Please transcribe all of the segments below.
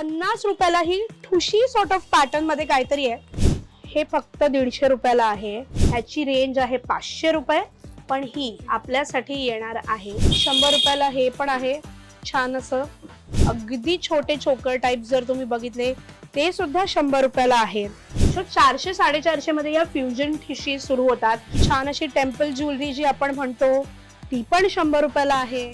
पन्नास रुपयाला ही ठुशी सॉर्ट ऑफ पॅटर्नमध्ये काहीतरी आहे. हे फक्त दीडशे रुपयाला आहे. ह्याची रेंज आहे पाचशे रुपये. पण ही आपल्यासाठी येणार आहे. शंभर रुपयाला हे पण आहे. छान असं. अगदी छोटे चोकर टाईप जर तुम्ही बघितले ते सुद्धा शंभर रुपयाला आहे. सो चारशे साडेचारशे मध्ये या फ्युजन ठिशी सुरू होतात. छान अशी टेम्पल ज्वेलरी जी आपण म्हणतो ती पण शंभर रुपयाला आहे.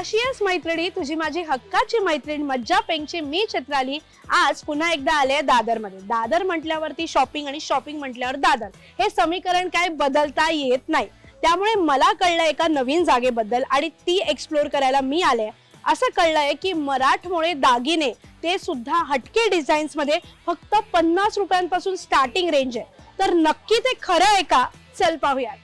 कशी आहेस मैत्रिणी तुझी माझी हक्काची मैत्रीण मज्जा पेंगची मी चित्राली आज पुन्हा एकदा आले दादरमध्ये. दादर म्हटल्यावरती शॉपिंग आणि शॉपिंग म्हटल्यावर दादर. हे समीकरण काय बदलता येत नाही. त्यामुळे मला कळलं एका नवीन जागेबद्दल आणि ती एक्सप्लोर करायला मी आले असं कळलंय की मराठमोळे दागिने ते सुद्धा हटके डिझाईन्समध्ये फक्त पन्नास रुपयांपासून स्टार्टिंग रेंज आहे. तर नक्की ते खरं आहे का? चल पाहूयात.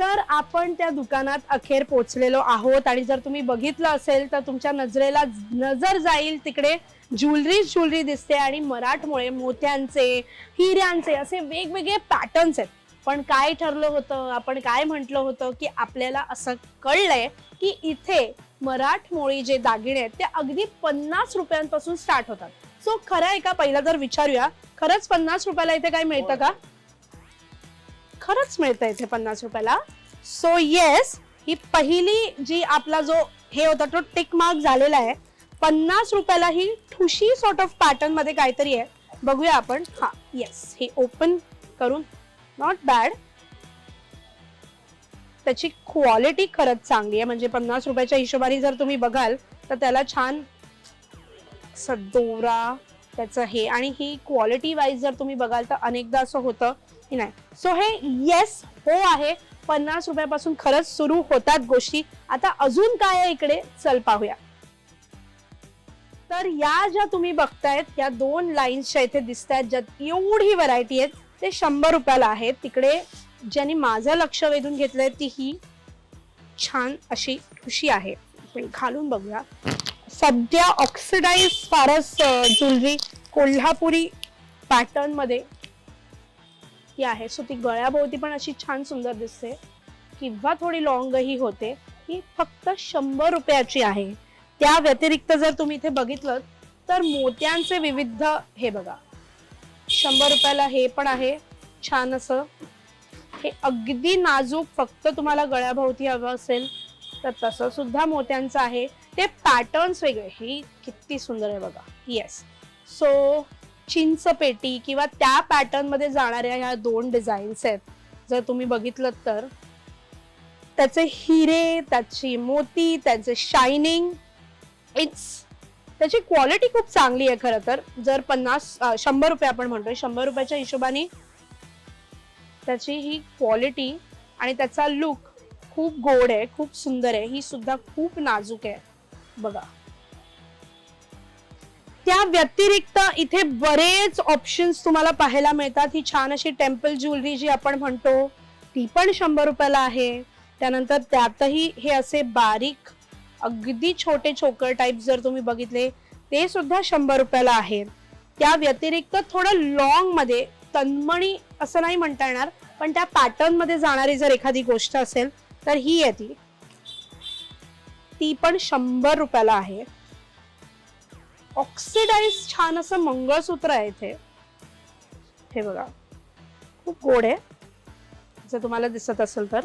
तर आपण त्या दुकानात अखेर पोचलेलो आहोत. आणि जर तुम्ही बघितलं असेल तर तुमच्या नजरेला नजर जाईल तिकडे ज्वेलरी ज्वेलरी दिसते आणि मराठमोळे मोत्यांचे हिऱ्यांचे असे वेगवेगळे पॅटर्न्स आहेत. पण काय ठरलं होतं? आपण काय म्हटलं होतं की आपल्याला असं कळलंय की इथे मराठमोळी जे दागिने आहेत ते अगदी पन्नास रुपयांपासून स्टार्ट होतात. सो खरं आहे का? पहिला जर विचारूया खरंच पन्नास रुपयाला इथे काय मिळतं का? खरंच मिळतं इथे पन्नास रुपयाला. सो येस ही पहिली जी आपला जो हे होता तो टिक मार्क झालेला आहे. पन्नास रुपयाला ही ठुशी सॉर्ट ऑफ पॅटर्नमध्ये काहीतरी आहे. बघूया आपण. हा येस हे ओपन करून नॉट बॅड त्याची क्वालिटी खरंच चांगली आहे. म्हणजे पन्नास रुपयाच्या हिशोबाने जर तुम्ही बघाल तर त्याला छान दोरा त्याचं हे आणि ही क्वालिटी वाईज जर तुम्ही बघाल तर अनेकदा असं होतं की नाही? सो हे येस हो आहे. पन्नास रुपयापासून खरंच सुरू होतात गोष्टी. आता अजून काय आहे इकडे? चल पाहूया. तर या ज्या तुम्ही बघतायत या दोन लाईन्सच्या इथे दिसत आहेत ज्यात एवढी व्हरायटी आहेत ते शंभर रुपयाला आहेत. तिकडे ज्यांनी माझं लक्ष वेधून घेतलंय ती ही छान अशी ठुशी आहे. घालून बघूया. सध्या ऑक्सिडाइज फारच ज्वेलरी कोल्हापुरी पॅटर्नमध्ये ही आहे. सो ती गळ्याभोवती पण अशी छान सुंदर दिसते. किंवा थोडी लॉंगही होते. ही फक्त शंभर रुपयाची आहे. त्या व्यतिरिक्त जर तुम्ही इथे बघितलं तर मोत्यांचे विविध हे बघा. शंभर रुपयाला हे पण आहे. छान असं. हे अगदी नाजूक फक्त तुम्हाला गळ्याभोवती हवं असेल तर तसं सुद्धा मोत्यांचं आहे. ते पॅटर्न्स वेगळे. ही किती सुंदर आहे बघा. येस सो चिंच पेटी किंवा त्या पॅटर्नमध्ये जाणाऱ्या ह्या दोन डिझाईन्स आहेत. जर तुम्ही बघितलं तर त्याचे हिरे त्याची मोती त्याचे शायनिंग इट्स त्याची क्वालिटी खूप चांगली आहे खरं तर. जर पन्नास शंभर रुपये आपण म्हणतोय शंभर रुपयाच्या हिशोबाने त्याची ही क्वालिटी आणि त्याचा लुक खूप गोड आहे खूप सुंदर आहे ही सुद्धा खूप नाजूक आहे. बघा. त्या व्यतिरिक्त इथे बरेच ऑप्शन्स तुम्हाला पाहायला मिळतात. ही छान अशी टेम्पल ज्वेलरी जी आपण म्हणतो ती पण शंभर रुपयाला आहे. त्यानंतर त्यातही हे असे बारीक अगदी छोटे छोकर टाईप जर तुम्ही बघितले ते सुद्धा शंभर रुपयाला आहे. त्या व्यतिरिक्त थोडं लॉंगमध्ये तन्मणी असं नाही म्हणता येणार पण त्या पॅटर्नमध्ये जाणारी जर एखादी गोष्ट असेल तर ही आहे ती. ती पण शंभर रुपयाला आहे. ऑक्सिडाइज छान असं मंगळसूत्र आहे इथे. हे बघा. खूप गोड आहे. जर तुम्हाला दिसत असेल तर.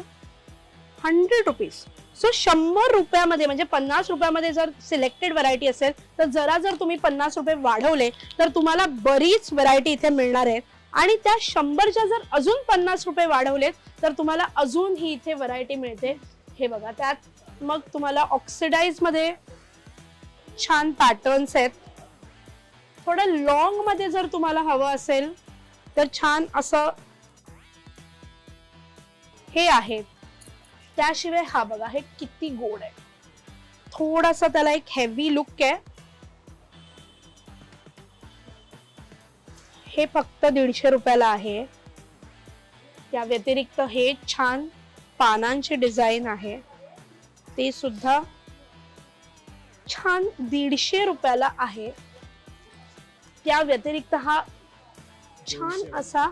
हंड्रेड रुपीज सो शंभर रुपयामध्ये म्हणजे पन्नास रुपयामध्ये जर सिलेक्टेड व्हरायटी असेल तर जरा जर तुम्ही पन्नास रुपये वाढवले तर तुम्हाला बरीच व्हरायटी इथे मिळणार आहे. आणि त्या शंभरच्या जर अजून पन्नास रुपये वाढवलेत तर तुम्हाला अजून ही इथे व्हरायटी मिळते. हे बघा त्यात मग तुम्हाला ऑक्सिडाइजमध्ये छान पॅटर्न्स आहेत. थोडं लॉंगमध्ये जर तुम्हाला हवं असेल तर छान असं हे आहे. त्याशिवाय हा बघा हे किती गोड आहे. थोडासा त्याला एक हेवी लुक आहे. हे फक्त दीडशे रुपयाला आहे. त्या व्यतिरिक्त हे छान पानांची डिझाईन आहे. ते सुद्धा छान दीडशे रुपयाला आहे. त्या व्यतिरिक्त हा छान असा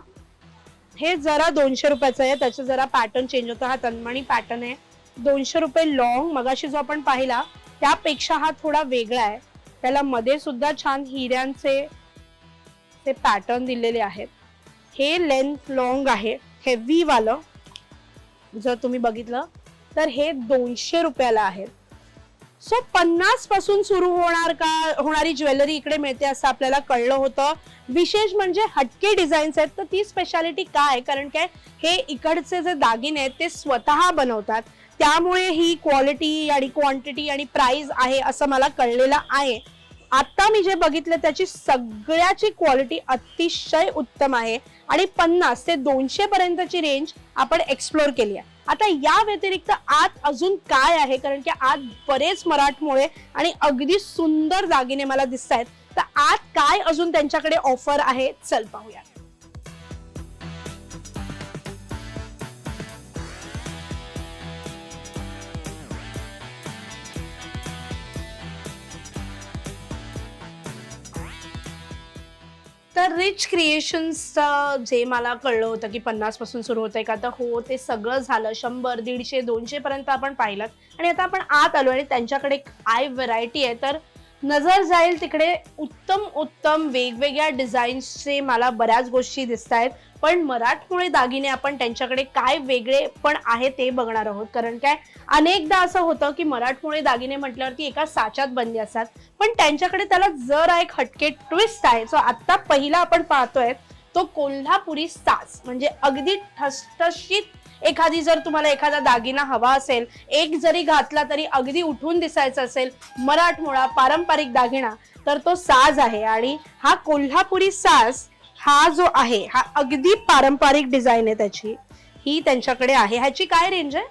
हे जरा दोनशे रुपयाचं आहे. त्याचं जरा पॅटर्न चेंज होतं. हा तन्मणी पॅटर्न आहे. दोनशे रुपये लॉंग मगाशी जो आपण पाहिला त्यापेक्षा हा थोडा वेगळा आहे. त्याला मध्ये सुद्धा छान हिऱ्यांचे ते पॅटर्न दिलेले आहेत. हे लेंथ लॉंग आहे. हेवी वालं जर तुम्ही बघितलं तर हे दोनशे रुपयाला आहेत. सो पन्नासपासून सुरू होणार का होणारी ज्वेलरी इकडे मिळते असं आपल्याला कळलं होतं. विशेष म्हणजे हटके डिझाईन्स आहेत तर ती स्पेशालिटी काय? कारण काय हे इकडचे जे दागिने आहेत ते स्वतः बनवतात. त्यामुळे ही क्वालिटी आणि क्वांटिटी आणि प्राइस आहे असं मला कळलेलं आहे. आत्ता मी जे बघितलं त्याची सगळ्याची क्वालिटी अतिशय उत्तम आहे. आणि पन्नास ते दोनशे पर्यंतची रेंज आपण एक्सप्लोर केली आहे. आता या व्यतिरिक्त आत अजून काय आहे? कारण की आत बरेच मराठमोळे आणि अगदी सुंदर दागिने मला दिसत आहेत तर आत काय अजून त्यांच्याकडे ऑफर आहे? चल पाहूया तर रिच क्रिएशन्सचं जे मला कळलं होतं की पन्नासपासून सुरू होतंय का तर हो ते सगळं झालं. शंभर दीडशे दोनशे पर्यंत आपण पाहिलं. आणि आता आपण आत आलो आणि त्यांच्याकडे काय व्हरायटी आहे. तर नजर जाईल तिकडे उत्तम उत्तम वेगवेगळ्या डिझाईन्सचे मला बऱ्याच गोष्टी दिसत आहेत पण मराठमोळे दागिने आपण त्यांच्याकडे काय वेगळे पण आहे ते बघणार आहोत. कारण काय अनेकदा असं होतं की मराठमोळे दागिने म्हटल्यावरती एका साच्यात बंदी असतात. पण त्यांच्याकडे त्याला जरा एक हटके ट्विस्ट आहे. सो आत्ता पहिला आपण पाहतोय तो कोल्हापुरी साच म्हणजे अगदी ठसठशीत एखादी जर तुम्हाला एखादा दागिना हवा असेल एक जरी घातला तरी अगदी उठून दिसायचा असेल मराठमोळा पारंपरिक दागिना तर तो साज आहे आणि हा कोल्हापुरी साज हा जो आहे हा अगदी पारंपरिक डिझाईन आहे त्याची. ही त्यांच्याकडे आहे. ह्याची काय रेंज आहे?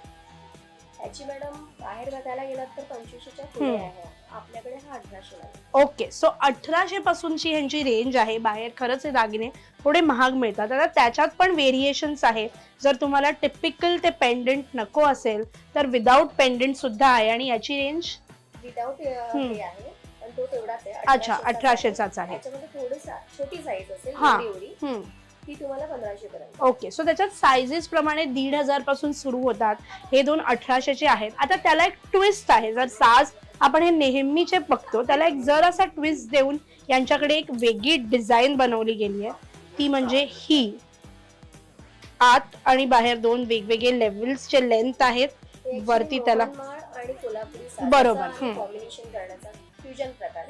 ह्याची मॅडम बाहेर बघायला गेलात तर पुढे. आहे. आपल्याकडे हा अठराशे ओके सो अठराशे पासूनची ह्यांची रेंज आहे. बाहेर खरंच हे दागिने थोडे महाग मिळतात. आता त्याच्यात पण व्हेरिएशन्स आहे जर तुम्हाला टिपिकल ते पेंडंट नको असेल तर विदाऊट पेंडंट सुद्धा आहे. आणि याची रेंज विदाऊट आहे. तो तेवढाच आहे. अच्छा 1800 चा अठराशेचाच आहे. त्याच्यामध्ये थोडी छोटी साईज असेल हा. एवढी एवढी हम्म. ती तुम्हाला पंधराशे पर्यंत. ओके सो त्याच्यात सायझेस प्रमाणे दीड हजारपासून सुरू होतात. हे दोन अठराशेचे आहेत. आता त्याला एक ट्विस्ट आहे. जर साज आपण हे नेहमीचे बघतो. त्याला एक जरासा ट्विस्ट देऊन यांच्याकडे एक वेगळी डिझाईन बनवली गेली आहे. ती म्हणजे ही. आत आणि बाहेर दोन वेगवेगळे लेवल्सचे लेंथ आहेत. वरती त्याला- बरोबर.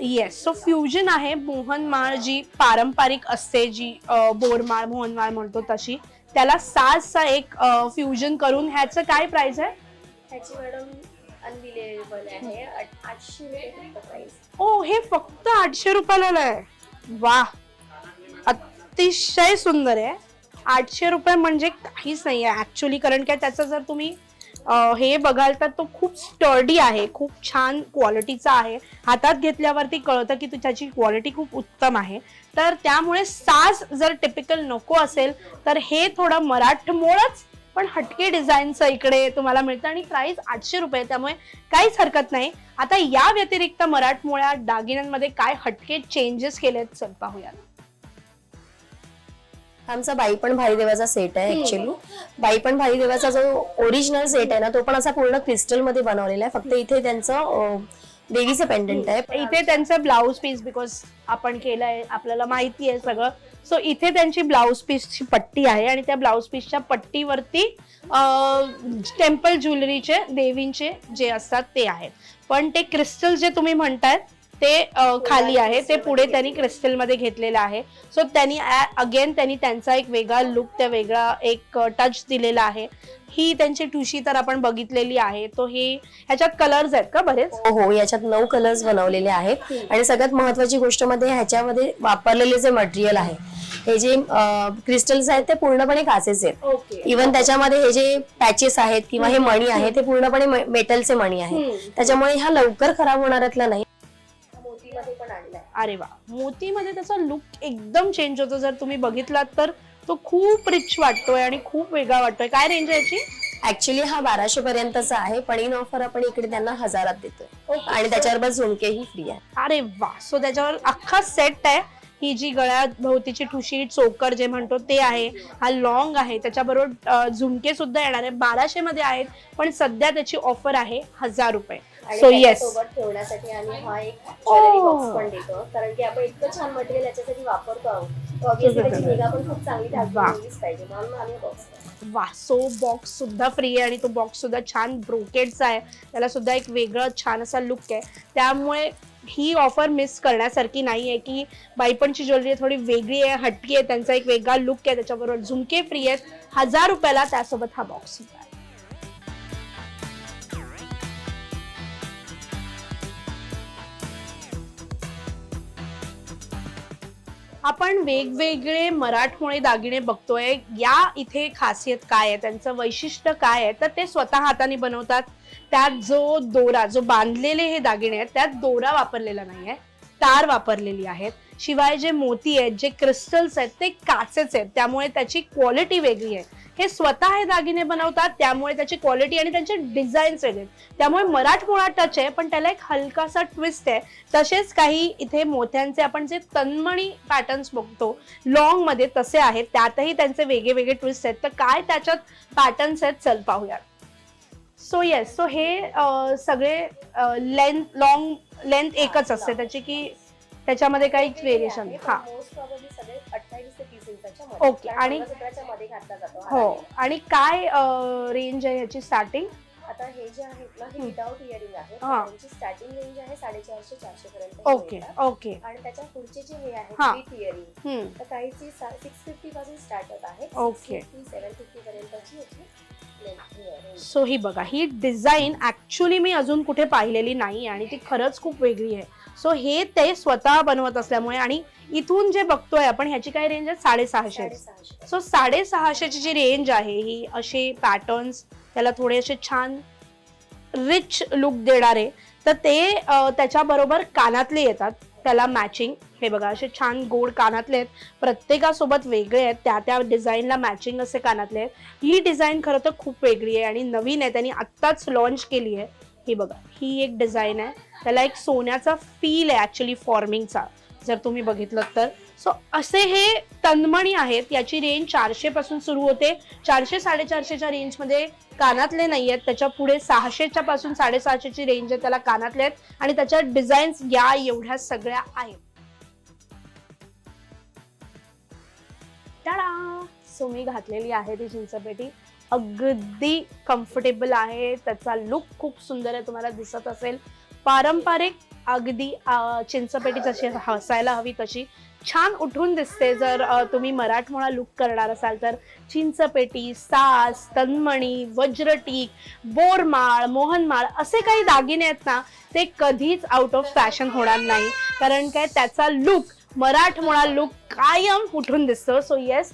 येस सो फ्युजन आहे. मोहनमाळ जी पारंपरिक असते जी बोरमाळ मोहनमाळ म्हणतो तशी. त्याला साजचा एक फ्युजन करून ह्याचं काय प्राइस आहे? ह्याची मॅडम अनबिलेबल आहे. आठशे प्राइस ओ हे फक्त आठशे रुपयाला आहे. वा. अतिशय सुंदर आहे. आठशे रुपये म्हणजे काहीच नाही आहे ऍक्च्युली कारण काय त्याचं जर तुम्ही हे बघाल तर तो खूप स्टर्डी आहे. खूप छान क्वालिटीचा आहे. हातात घेतल्यावरती कळतं की त्याची क्वालिटी खूप उत्तम आहे. तर त्यामुळे साज जर टिपिकल नको असेल तर हे थोडं मराठमोळच पण हटके डिझाईनचं इकडे तुम्हाला मिळतं आणि प्राइस आठशे रुपये. त्यामुळे काहीच हरकत नाही. आता या व्यतिरिक्त मराठमोळ्या दागिन्यांमध्ये काय हटके चेंजेस केलेत चल पाहूया आमचा बाई पण भारी देवाचा सेट आहे. ऍक्च्युली बाई पण भारी देवाचा जो ओरिजिनल सेट आहे ना तो पण असा पूर्ण क्रिस्टलमध्ये बनवलेला आहे. फक्त इथे त्यांचं देवीचं पेंडंट आहे. इथे त्यांचं ब्लाऊज पीस बिकॉज आपण केलंय आपल्याला माहिती आहे सगळं. सो इथे त्यांची ब्लाऊज पीसची पट्टी आहे आणि त्या ब्लाऊज पीसच्या पट्टीवरती टेम्पल ज्वेलरीचे देवींचे जे असतात ते आहेत पण ते क्रिस्टल जे तुम्ही म्हणतायत ते खाली आहे. ते पुढे त्यांनी क्रिस्टलमध्ये घेतलेलं आहे. सो त्यांनी अगेन त्यांनी त्यांचा एक वेगळा लुक त्या वेगळा एक टच दिलेला आहे. ही त्यांची ठुशी तर आपण बघितलेली आहे. तो हे ह्याच्यात कलर्स आहेत का बरेच? हो हो. याच्यात नऊ कलर्स बनवलेले आहेत. आणि सगळ्यात महत्वाची गोष्ट म्हणजे ह्याच्यामध्ये वापरलेले जे मटेरियल आहे हे जे क्रिस्टल्स आहेत ते पूर्णपणे काचेचे आहेत. इव्हन त्याच्यामध्ये हे जे पॅचेस आहेत किंवा हे मणी आहे ते पूर्णपणे मेटलचे मणी आहेत. हम्म. त्याच्यामुळे ह्या लवकर खराब होणाऱ्यातला नाही. मोतीमध्ये पण आणलाय. अरे वा. मोतीमध्ये त्याचा लुक एकदम चेंज होतो. जर तुम्ही बघितलात तर तो खूप रिच वाटतोय आणि खूप वेगळा वाटतोय. काय रेंज आहे याची? ऍक्च्युली हा बाराशे पर्यंतचा आहे पण इन ऑफर आपण इकडे त्यांना हजारात देतोय. आणि त्याच्याबरोबर झुमकेही फ्री आहे. अरे वा. सो त्याच्यावर अख्खा सेट आहे. ही जी गळ्यात भोवतीची ठुशी चोकर जे म्हणतो ते आहे. हा लॉंग आहे. त्याच्याबरोबर अं, झुमके सुद्धा येणार आहे. बाराशे मध्ये आहेत पण सध्या त्याची ऑफर आहे हजार रुपये. आणि सो येस त्याच्यासोबत ठेवण्यासाठी आम्ही हा एक ज्वेलरी. बॉक्स पण देतो. कारण की आपण इतकं छान मटेरियल याच्यासाठी वापरतो आहोत. तर obviously त्याची निगा पण खूप चांगली वा. ठेवलीच पाहिजे. म्हणून आम्ही बॉक्स वा सो बॉक्स सुद्धा फ्री आहे आणि तो बॉक्स सुद्धा छान ब्रोकेडचा आहे. त्याला सुद्धा एक वेगळं छान असा लुक आहे. त्यामुळे ही ऑफर मिस करण्यासारखी नाही आहे की बाईपणची ज्वेलरी थोडी वेगळी आहे हटकी आहे त्यांचा एक वेगळा लुक आहे त्याच्याबरोबर झुमके फ्री आहेत. हजार रुपयाला त्यासोबत हा बॉक्स सुद्धा आहे. आपण वेगवेगळे मराठमोळे दागिने बघतोय. या इथे खासियत काय आहे? त्यांचं वैशिष्ट्य काय आहे? तर ते स्वतः हाताने बनवतात. त्यात जो दोरा जो बांधलेले हे दागिने आहेत त्यात दोरा वापरलेला नाही आहे तार वापरलेली आहेत. शिवाय जे मोती आहेत जे क्रिस्टल्स आहेत ते काचेच आहेत. त्यामुळे त्याची क्वालिटी वेगळी आहे. हे स्वतः हे दागिने बनवतात त्यामुळे त्याची क्वालिटी आणि त्यांचे डिझाईन्स वेगळे. त्यामुळे मराठमोळा टच आहे पण त्याला एक हलकासा ट्विस्ट आहे. तसेच काही इथे मोत्यांचे आपण जे तन्मणी पॅटर्न्स बघतो लॉंगमध्ये तसे आहेत. त्यातही त्यांचे वेगळे वेगळे ट्विस्ट आहेत. तर काय त्याच्यात पॅटर्न्स आहेत चल पाहूयात. सो येस सो हे सगळे लेंथ लॉंग लेंथ एकच असते. त्याची की त्याच्यामध्ये काही व्हेरिएशन हा Okay, आणि- हा. आणि काय रेंज आहे ह्याची स्टार्टिंग आता हे जे आहेत ना हे. विदाउट इयरिंग आहे. त्यांची स्टार्टिंग रेंज आहे साडेचारशे चारशे पर्यंत ओके. ओके आणि त्याच्या पुढचे जे हे आहे. विथ इयरिंग तर सिक्स फिफ्टी पासून स्टार्ट होत आहे. सेव्हन फिफ्टी पर्यंतची आहे. सो ही बघा ही डिझाईन ऍक्च्युली मी अजून कुठे पाहिलेली नाही आणि ती खरंच खूप वेगळी आहे सो हे ते स्वतः बनवत असल्यामुळे आणि इथून जे बघतोय आपण ह्याची काय रेंज आहे? साडेसहाशे. सो साडेसहाशेची जी रेंज आहे ही असे पॅटर्न्स त्याला थोडे असे छान रिच लुक देणारे तर ते त्याच्याबरोबर कानातले येतात. त्याला मॅचिंग हे बघा असे छान गोड कानातले आहेत. प्रत्येकासोबत वेगळे आहेत. त्या त्या डिझाईनला मॅचिंग असे कानातले आहेत. ही डिझाईन खरं तर खूप वेगळी आहे आणि नवीन आहे. त्यांनी आत्ताच लॉन्च केली आहे. ही बघा ही एक डिझाईन आहे. त्याला एक सोन्याचा फील आहे ऍक्च्युली फॉर्मिंगचा जर तुम्ही बघितलं तर. सो असे हे तनमणी आहेत. याची रेंज चारशे पासून सुरू होते. चारशे साडेचारशेच्या रेंजमध्ये कानातले नाही आहेत. त्याच्या पुढे सहाशेच्या पासून साडेसहाशेची रेंज आहे त्याला कानातले आहेत. आणि त्याच्या डिझाईन्स या एवढ्या सगळ्या आहेत. सो मी घातलेली आहे ती चिंचपेटी अगदी कम्फर्टेबल आहे. त्याचा लुक खूप सुंदर आहे तुम्हाला दिसत असेल. पारंपरिक अगदी चिंचपेटी जशी हसायला हवी तशी. छान उठून दिसते जर तुम्ही मराठमोळा लुक करणार असाल तर. चिंचपेटी सास तन्मणी वज्रटीक बोरमाळ मोहनमाळ असे काही दागिने आहेत ना ते कधीच आउट ऑफ फॅशन होणार नाही. कारण काय? त्याचा लुक मराठमोळा लुक कायम उठून दिसतो. सो येस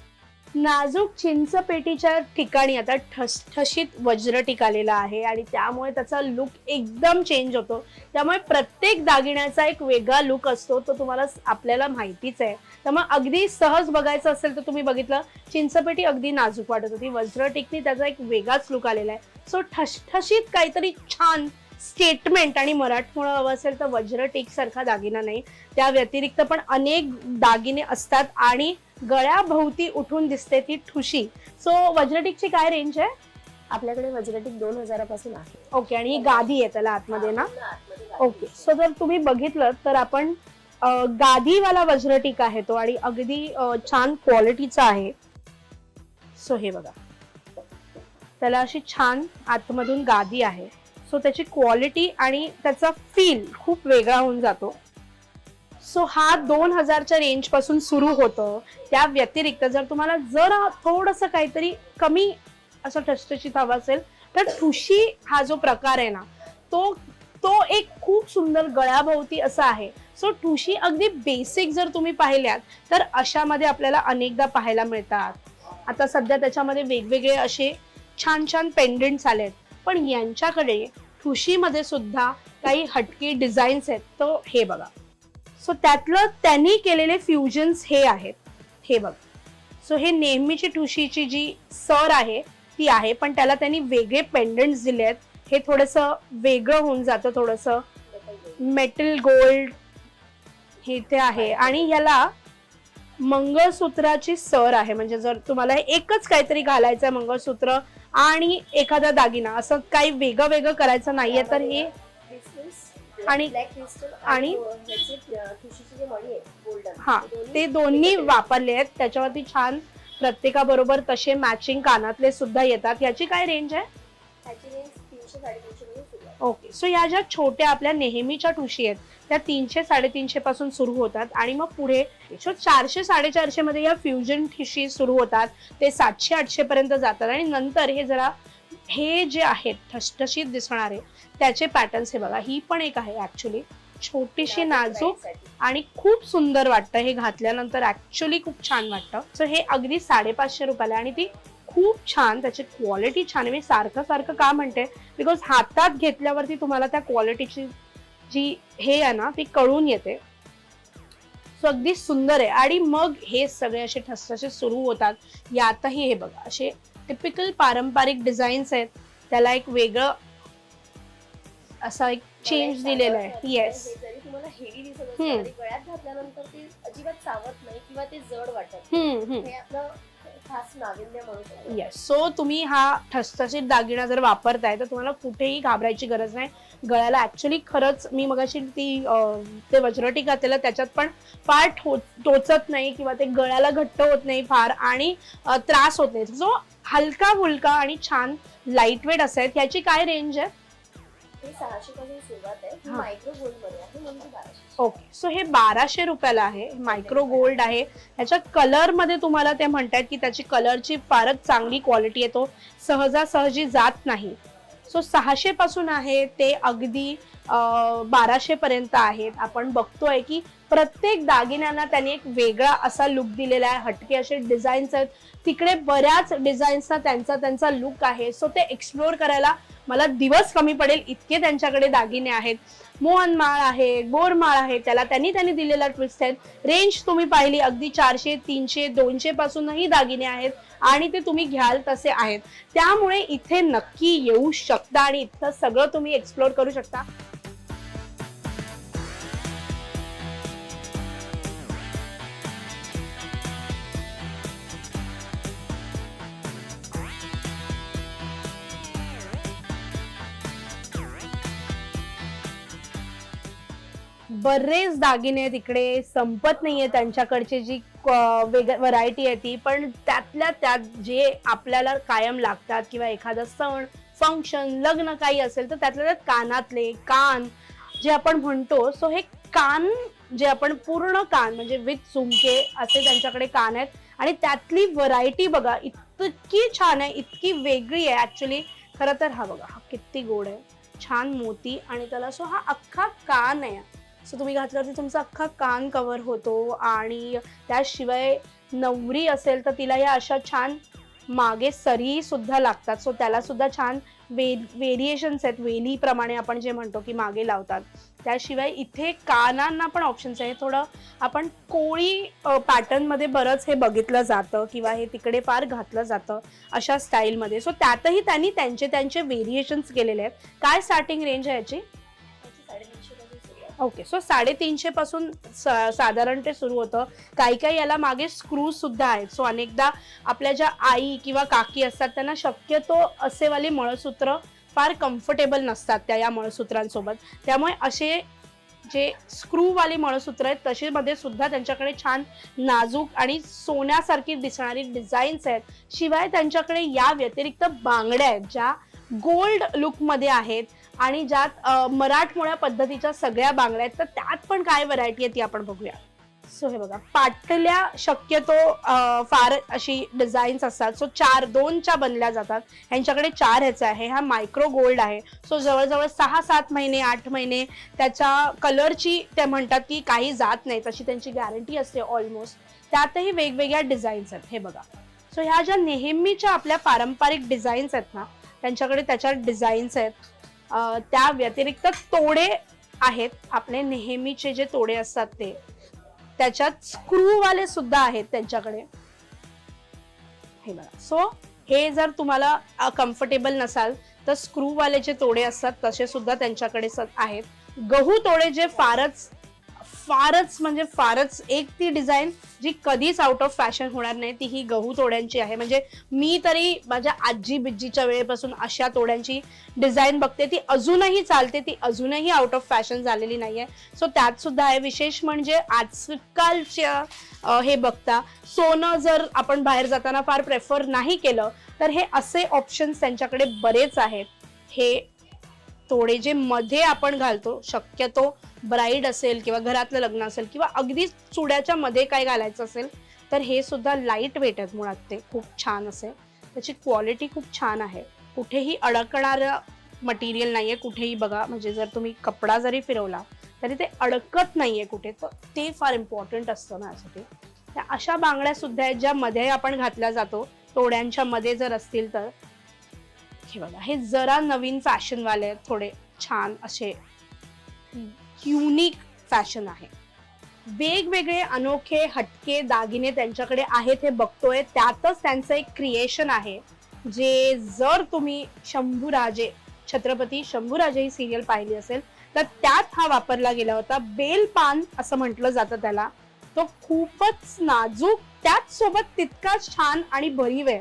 नाजूक चिंचपेटीच्या ठिकाणी आता ठसठशीत वज्र आलेला आहे आणि त्यामुळे त्याचा लुक एकदम चेंज होतो. त्यामुळे प्रत्येक दागिन्याचा एक वेगळा लुक असतो तो तुम्हाला आपल्याला माहितीच आहे. त्यामुळे अगदी सहज बघायचं असेल तर तुम्ही बघितलं चिंचपेटी अगदी नाजूक वाटत होती. वज्रटीकनी त्याचा एक वेगळाच लुक आलेला आहे. सो ठसठशीत काहीतरी छान स्टेटमेंट आणि मराठमोळं हवं असेल तर वज्रटीक सारखा दागिना नाही. त्या व्यतिरिक्त पण अनेक दागिने असतात आणि गळ्याभोवती उठून दिसते ती ठुशी. सो वज्रटीकची काय रेंज आहे? आपल्याकडे वज्रटिक दोन हजारापासून आहे. ओके आणि ही गादी आहे त्याला आतमध्ये ना. ओके सो जर तुम्ही बघितलं तर आपण अं, गादीवाला वज्रटीक आहे तो आणि अगदी अं, छान क्वालिटीचा आहे. सो हे बघा. त्याला अशी छान आतमधून गादी आहे. सो त्याची क्वालिटी आणि त्याचा फील खूप वेगळा होऊन जातो. सो हा दोन हजारच्या रेंजपासून सुरू होतं. त्या व्यतिरिक्त जर तुम्हाला जर थोडंसं काहीतरी कमी असं ठसठशीत हवं असेल तर ठुशी हा जो प्रकार आहे ना तो तो एक खूप सुंदर गळ्याभोवती असा आहे. सो ठुशी अगदी बेसिक जर तुम्ही पाहिल्यात तर अशामध्ये आपल्याला अनेकदा पाहायला मिळतात. आता सध्या त्याच्यामध्ये वेगवेगळे असे छान छान पेंडेंट्स आलेत. पण यांच्याकडे ठुशीमध्ये सुद्धा काही हटके डिझाईन्स आहेत. तो हे बघा. सो त्यातलं त्यांनी केलेले फ्युजन्स हे आहेत. हे बघ. सो हे नेहमीची ठुशीची जी सर आहे ती आहे पण त्याला त्यांनी वेगळे पेंडंट्स दिले आहेत. हे थोडस वेगळं होऊन जातं थोडस मेटल गोल्ड हे इथे आहे. आणि याला मंगळसूत्राची सर आहे. म्हणजे जर तुम्हाला एकच काहीतरी घालायचं आहे मंगळसूत्र आणि एखादा दागिना असं काही वेगळं वेगळं करायचं नाहीये तर हे आणि- आणि- हा ते दोन्ही वापरले आहेत. त्याच्यावरती छान प्रत्येकाबरोबर तसे मॅचिंग कानातले सुद्धा येतात. याची काय रेंज आहे? ओके. सो या ज्या छोट्या आपल्या नेहमीच्या ठुशी आहेत त्या तीनशे साडेतीनशे पासून सुरू होतात. आणि मग पुढे सो चारशे साडेचारशे मध्ये या फ्युजन ठिशी सुरू होतात. ते सातशे आठशे पर्यंत जातात. आणि नंतर हे जरा हे जे आहेत ठसठशीत दिसणारे त्याचे पॅटर्न्स हे बघा ही पण एक आहे ऍक्च्युली छोटीशी नाजूक आणि खूप सुंदर वाटतं हे घातल्यानंतर ऍक्च्युली खूप छान वाटतं. सो हे अगदी साडेपाचशे रुपयाला आणि ती खूप छान त्याची क्वालिटी छान मी सारखं सारखं का म्हणते? बिकॉज हातात घेतल्यावरती तुम्हाला त्या क्वालिटीची जी हे आहे ना ती कळून येते. सो अगदी सुंदर आहे. आणि मग हे सगळे असे ठसठसे सुरू होतात. यातही हे बघा असे टिपिकल पारंपरिक डिझाईन्स आहेत. त्याला एक वेगळं असा एक चेंज दिलेला आहे. येस जरी तुम्हाला हेवी दिसत हम्म. असलं तरी गळ्यात घातल्यानंतर ते अजिबात चावत नाही किंवा ते जड वाटत हम्म हम्म. हे आपलं खास नाविन्य येस सो तुम्ही हा ठसठशीत दागिना जर वापरताय तर तुम्हाला कुठेही घाबरायची गरज नाही. गळ्याला ऍक्च्युली खरंच मी मगाशी ती ते वज्रटी घातलेलं त्याच्यात पण फार ठो टोचत नाही किंवा ते गळ्याला घट्ट होत नाही फार आणि त्रास होत नाही. जो हलका फुलका आणि छान लाइट वेट असं आहे ह्याची काय रेंज आहे? सहाशे पासून सुरुवात आहे. मायक्रो गोल्डमध्ये आहे. म्हणजे बाराशे. ओके सो हे बाराशे रुपयाला आहे. मायक्रो गोल्ड आहे. ह्याच्या कलरमध्ये तुम्हाला ते म्हणतात की त्याची कलरची फारच चांगली क्वालिटी आहे तो सहजासहजी जात नाही. सो सहाशे पासून आहे ते अगदी बाराशे पर्यंत आहेत. आपण बघतोय की प्रत्येक दागिन्यांना त्यांनी एक वेगळा असा लुक दिलेला आहे. हटके असे डिझाईन्स आहेत. तिकडे बऱ्याच डिझाईन्सचा त्यांचा त्यांचा लुक आहे. सो ते एक्सप्लोर करायला मला दिवस कमी पडेल इतके त्यांच्याकडे दागिने आहेत. मोहन माळ आहे गोरमाळ आहे त्याला त्यांनी त्यांनी दिलेला ट्विस्ट आहेत रेंज तुम्ही पाहिली अगदी चारशे तीनशे दोनशे पासूनही दागिने आहेत आणि ते तुम्ही घ्याल तसे आहेत. त्यामुळे इथे नक्की येऊ शकता आणि इथं सगळं तुम्ही एक्सप्लोर करू शकता. बरेच दागिने तिकडे संपत नाहीये त्यांच्याकडची जी व्हरायटी आहे ती. पण त्यातल्या त्यात जे आपल्याला कायम लागतात किंवा एखादा सण फंक्शन लग्न काही असेल तर त्यातल्या त्यात कानातले कान जे आपण म्हणतो सो हे कान जे आपण पूर्ण कान म्हणजे विथ सुमके असे त्यांच्याकडे कान आहेत. आणि त्यातली व्हरायटी बघा इतकी छान आहे इतकी वेगळी आहे. ऍक्च्युली खरं तर हा बघा हा किती गोड आहे. छान मोती आणि त्याला सो हा अख्खा कान आहे. सो तुम्ही घातल्यावरती तुमचा अख्खा कान कव्हर होतो आणि त्याशिवाय नवरी असेल तर तिला या अशा छान मागे सरी सुद्धा लागतात. सो त्याला सुद्धा छान वे वेरिएशन्स आहेत. वेलीप्रमाणे आपण जे म्हणतो की मागे लावतात. त्याशिवाय इथे कानांना पण ऑप्शन्स आहे थोडं आपण कोळी पॅटर्नमध्ये बरंच हे बघितलं जातं किंवा हे तिकडे फार घातलं जातं अशा स्टाईलमध्ये सो त्यातही त्यांनी त्यांचे त्यांचे व्हेरिएशन्स केलेले आहेत. काय स्टार्टिंग रेंज आहे याची? ओके सो साडेतीनशे पासून स- साधारण ते सुरू होतं. काही काही याला मागे स्क्रू सुद्धा आहेत. सो अनेकदा आपल्या ज्या आई किंवा काकी असतात त्यांना शक्यतो असेवाली मळसूत्र फार कम्फर्टेबल नसतात त्या या मळसूत्रांसोबत. त्यामुळे असे जे स्क्रूवाली मळसूत्र आहेत तशीमध्ये सुद्धा त्यांच्याकडे छान नाजूक आणि सोन्यासारखी दिसणारी डिझाईन्स आहेत. शिवाय त्यांच्याकडे या व्यतिरिक्त बांगड्या आहेत ज्या गोल्ड लुकमध्ये आहेत. आणि ज्यात मराठमोळ्या पद्धतीच्या सगळ्या बांगड्या आहेत तर त्यात पण काय व्हरायटी आहे ती आपण बघूया. सो हे बघा. पाटल्या शक्यतो फार अशी डिझाईन्स असतात. सो चार दोनच्या बनल्या जातात. ह्यांच्याकडे चार ह्याचा आहे. हा मायक्रो गोल्ड आहे. सो जवळजवळ सहा सात महिने आठ महिने त्याच्या कलरची ते म्हणतात की काही जात नाही तशी त्यांची गॅरंटी असते ऑलमोस्ट त्यातही वेगवेगळ्या डिझाईन्स आहेत. हे बघा. सो ह्या ज्या नेहमीच्या आपल्या पारंपरिक डिझाईन्स आहेत ना त्यांच्याकडे त्याच्या डिझाईन्स आहेत. त्या व्यतिरिक्त तोडे आहेत. आपले नेहमीचे जे तोडे असतात ते. त्याच्यात स्क्रूवाले सुद्धा आहेत त्यांच्याकडे. हे बघा. सो हे जर तुम्हाला कम्फर्टेबल नसाल तर स्क्रूवाले जे तोडे असतात तसे सुद्धा त्यांच्याकडे आहेत. गहू तोडे जे फारच फारच म्हणजे फारच एक ती डिझाईन जी कधीच आउट ऑफ फॅशन होणार नाही ती ही गहू तोड्यांची आहे. म्हणजे मी तरी माझ्या आजी बिज्जीच्या वेळेपासून अशा तोड्यांची डिझाईन बघते. ती अजूनही चालते ती अजूनही आउट ऑफ फॅशन झालेली नाहीये. सो त्यात सुद्धा आहे विशेष म्हणजे आजकालच्या हे बघता सोनं जर आपण बाहेर जाताना फार प्रेफर नाही केलं तर हे असे ऑप्शन्स त्यांच्याकडे बरेच आहेत. हे तोडे जे मध्ये आपण घालतो शक्यतो ब्राईड असेल किंवा घरातलं लग्न असेल किंवा अगदी चुड्याच्या मध्ये काय घालायचं असेल तर हे सुद्धा लाइट वेट आहेत मुळात ते. खूप छान असे. त्याची क्वालिटी खूप छान आहे. कुठेही अडकणारं मटेरियल नाहीये कुठेही बघा म्हणजे जर तुम्ही कपडा जरी फिरवला तरी ते अडकत नाहीये कुठे. तर ते फार इम्पॉर्टंट असतं माझ्यासाठी. त्या अशा बांगड्या सुद्धा आहेत ज्या मध्ये आपण घातल्या जातो. तोड्यांच्या मध्ये जर असतील तर. हे बघा हे जरा नवीन फॅशनवाले आहेत थोडे छान असे युनिक फॅशन आहे. वेगवेगळे अनोखे हटके दागिने त्यांच्याकडे आहेत हे बघतोय. त्यातच त्यांचं एक क्रिएशन आहे जे जर तुम्ही शंभूराजे छत्रपती शंभूराजे ही सिरियल पाहिली असेल तर त्यात हा वापरला गेला होता. बेल पान असं म्हटलं जातं त्याला. तो खूपच नाजूक त्याच सोबत तितकाच छान आणि भरीव आहे.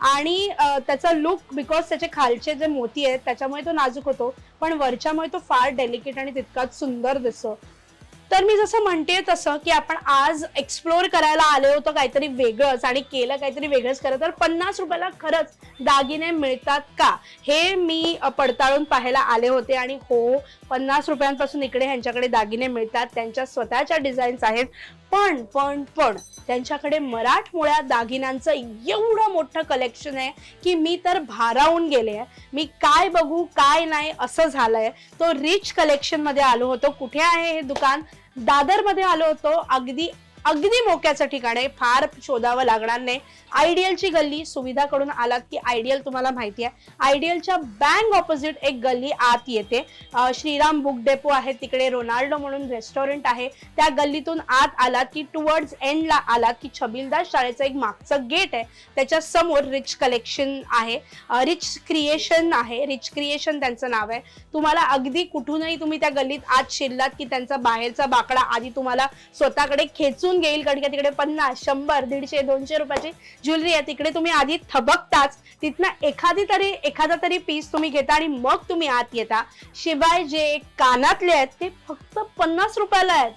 आणि त्याचा लुक बिकॉज त्याचे खालचे जे मोती आहेत त्याच्यामुळे तो नाजूक होतो. पण वरच्यामुळे तो फार डेलिकेट आणि तितकाच सुंदर दिसतो. तर मी जसं म्हणते तसं की आपण आज एक्सप्लोर करायला आले होतो काहीतरी वेगळंच आणि केलं काहीतरी वेगळंच खरं तर पन्नास रुपयाला खरंच दागिने मिळतात का? हे मी पडताळून पाहायला आले होते आणि हो पन्नास रुपयांपासून इकडे ह्यांच्याकडे दागिने मिळतात त्यांच्या स्वतःच्या डिझाईन्स आहेत. पण पण पण त्यांच्याकडे मराठमोळ्या दागिन्यांचं एवढं मोठं कलेक्शन आहे की मी तर भारावून गेले आहे. मी काय बघू काय नाही असं झालंय. तो रिच कलेक्शनमध्ये आलो होतो. कुठे आहे हे दुकान? दादरमध्ये आलो होतो. अगदी अगदी मोक्याचं ठिकाण आहे फार शोधावं लागणार नाही. आयडियलची गल्ली सुविधाकडून आलात की आयडियल तुम्हाला माहिती आहे. आयडियलच्या बँक ऑपोजिट एक गल्ली आत येते. श्रीराम बुक डेपो आहे तिकडे रोनाल्डो म्हणून रेस्टॉरंट आहे. त्या गल्लीतून आत आलात की टुवर्ड्स एंडला आलात की छबीलदास शाळेचं एक मागचं गेट आहे. त्याच्यासमोर रिच कलेक्शन आहे. रिच क्रिएशन आहे. रिच क्रिएशन त्यांचं नाव आहे. तुम्हाला अगदी कुठूनही तुम्ही त्या गल्लीत आत शिरलात की त्यांचा बाहेरचा बाकडा आधी तुम्हाला स्वतःकडे खेचून घेईल कारण की तिकडे पन्नास शंभर दीडशे दोनशे रुपयाची ज्वेलरी आहे. तिकडे तुम्ही आधी थबकताच तिथनं एखादी तरी एखादा तरी पीस तुम्ही घेता आणि मग तुम्ही आत येता. शिवाय जे कानातले आहेत ते फक्त पन्नास रुपयाला आहेत.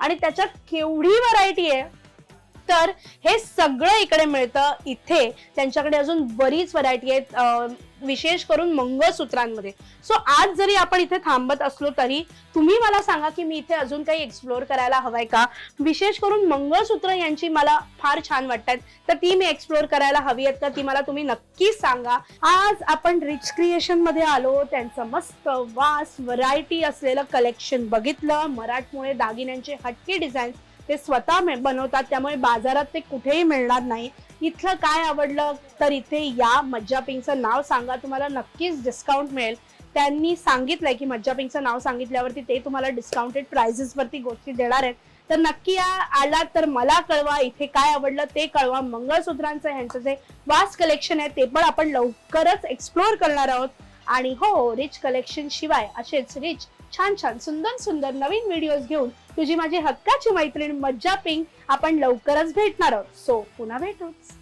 आणि त्याच्यात केवढी व्हरायटी आहे? तर हे सगळं इकडे मिळतं इथे. त्यांच्याकडे अजून बरीच व्हरायटी आहेत विशेष करून मंगळसूत्रांमध्ये. सो आज जरी आपण इथे थांबत असलो तरी तुम्ही मला सांगा की मी इथे अजून काही एक्सप्लोअर करायला हवंय का? विशेष करून मंगळसूत्र यांची मला फार छान वाटतात. तर ती मी एक्सप्लोअर करायला हवी आहेत का? ती मला तुम्ही नक्कीच सांगा. आज आपण रिच क्रिएशनमध्ये आलो त्यांचं मस्त वास व्हरायटी असलेलं कलेक्शन बघितलं मराठमोळे दागिन्यांचे हटके डिझाईन ते स्वतः बनवतात त्यामुळे बाजारात ते कुठेही मिळणार नाही. इथलं काय आवडलं तर इथे या मज्जा पिंकचं नाव सांगा. तुम्हाला नक्कीच डिस्काउंट मिळेल. त्यांनी सांगितलंय की मज्जा पिंकचं नाव सांगितल्यावरती ते तुम्हाला डिस्काउंटेड प्राइजेसवरती गोष्टी देणार आहेत. तर नक्की या आलात तर मला कळवा इथे काय आवडलं ते कळवा. मंगळसूत्रांचं ह्यांचं जे वास कलेक्शन आहे ते पण आपण लवकरच एक्सप्लोअर करणार आहोत. आणि हो रिच कलेक्शन शिवाय असेच रिच छान छान सुंदर सुंदर नवीन व्हिडिओज घेऊन तुझी माझी हक्काची मैत्रीण मज्जा पिंक आपण लवकरच भेटणार आहोत. सो पुन्हा भेटूच.